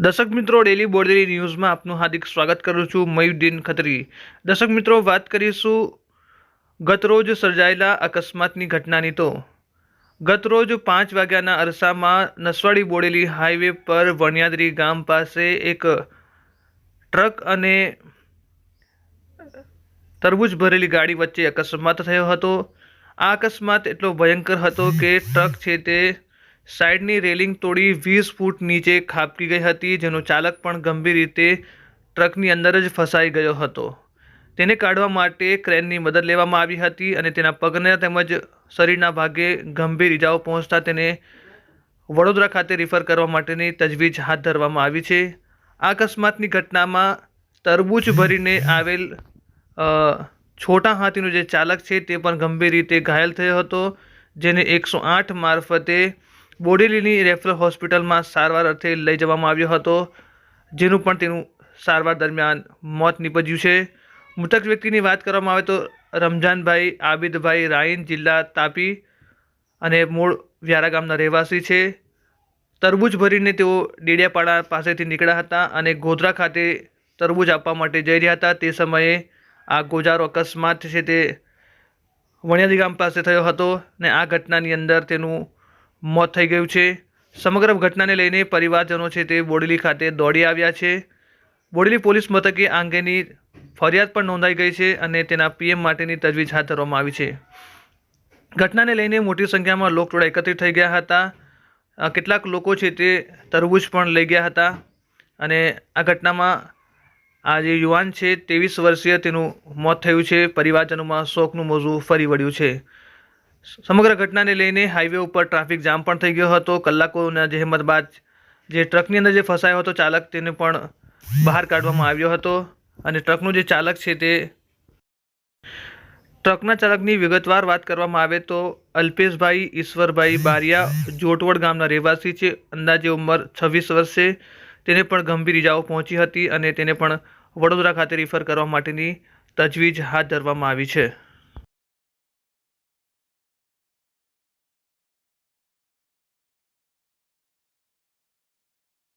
દર્શક મિત્રો ડેલી બોર્ડેલી ન્યૂઝમાં આપનું હાર્દિક સ્વાગત કરું છું, મયુદ્દીન ખત્રી. દર્શક મિત્રો, વાત કરીશું ગતરોજ સર્જાયેલા અકસ્માતની ઘટનાની તો. ગતરોજ પાંચ વાગ્યાના અરસામાં નસવાડી બોડેલી હાઈવે પર વણિયાદરી ગામ પાસે એક ટ્રક અને તરબૂચ ભરેલી ગાડી વચ્ચે અકસ્માત થયો હતો. આ અકસ્માત એટલો ભયંકર હતો કે ટ્રક છે તે સાઈડની રેલિંગ તોડી વીસ ફૂટ નીચે ખાબકી ગઈ હતી, જેનો ચાલક પણ ગંભીર રીતે ટ્રકની અંદર જ ફસાઈ ગયો હતો. તેને કાઢવા માટે ક્રેનની મદદ લેવામાં આવી હતી અને તેના પગને તેમજ શરીરના ભાગે ગંભીર ઇજાઓ પહોંચતા તેને વડોદરા ખાતે રિફર કરવા માટેની તજવીજ હાથ ધરવામાં આવી છે. આ અકસ્માતની ઘટનામાં તરબૂચ ભરીને આવેલ છોટા હાથીનો જે ચાલક છે તે પણ ગંભીર રીતે ઘાયલ થયો હતો, જેને એકસો આઠ મારફતે બોડેલીની રેફરલ હોસ્પિટલમાં સારવાર અર્થે લઈ જવામાં આવ્યો હતો, જેનું પણ તેનું સારવાર દરમિયાન મોત નીપજ્યું છે. મૃતક વ્યક્તિની વાત કરવામાં આવે તો રમજાનભાઈ, આબિદભાઈ રાઈન જિલ્લા તાપી અને મૂળ વ્યારા ગામના રહેવાસી છે. તરબૂચ ભરીને તેઓ ડેડિયાપાડા પાસેથી નીકળ્યા હતા અને ગોધરા ખાતે તરબૂચ આપવા માટે જઈ રહ્યા હતા. તે સમયે આ ગોજારો અકસ્માત છે તે વણિયાદી ગામ પાસે થયો હતો ને આ ઘટનાની અંદર તેનું મોત થઈ ગયું છે. સમગ્ર ઘટનાને લઈને પરિવારજનો છે તે બોડેલી ખાતે દોડી આવ્યા છે. બોડેલી પોલીસ મથકે આ અંગેની ફરિયાદ પણ નોંધાઈ ગઈ છે અને તેના પીએમ માટેની તજવીજ હાથ ધરવામાં આવી છે. ઘટનાને લઈને મોટી સંખ્યામાં લોકટોળા એકત્રિત થઈ ગયા હતા. કેટલાક લોકો છે તે તરબૂચ પણ લઈ ગયા હતા અને આ ઘટનામાં આ જે યુવાન છે, ત્રેવીસ વર્ષીય તેનું મોત થયું છે. પરિવારજનોમાં શોકનું મોજું ફરી વળ્યું છે. સમગ્ર ઘટનાને લઈને હાઈવે ઉપર ટ્રાફિક જામ પણ થઈ ગયો હતો. કલાકોના જહેમત બાદ જે ટ્રકની અંદર જે ફસાયો હતો ચાલક, તેને પણ બહાર કાઢવામાં આવ્યો હતો અને ટ્રકનો જે ચાલક છે તે ટ્રકના ચાલકની વિગતવાર વાત કરવામાં આવે તો અલ્પેશભાઈ, ઈશ્વરભાઈ બારિયા જોટવડ ગામના રહેવાસી છે. અંદાજે ઉંમર છવ્વીસ વર્ષે. તેને પણ ગંભીર ઇજાઓ પહોંચી હતી અને તેને પણ વડોદરા ખાતે રિફર કરવા માટેની તજવીજ હાથ ધરવામાં આવી છે.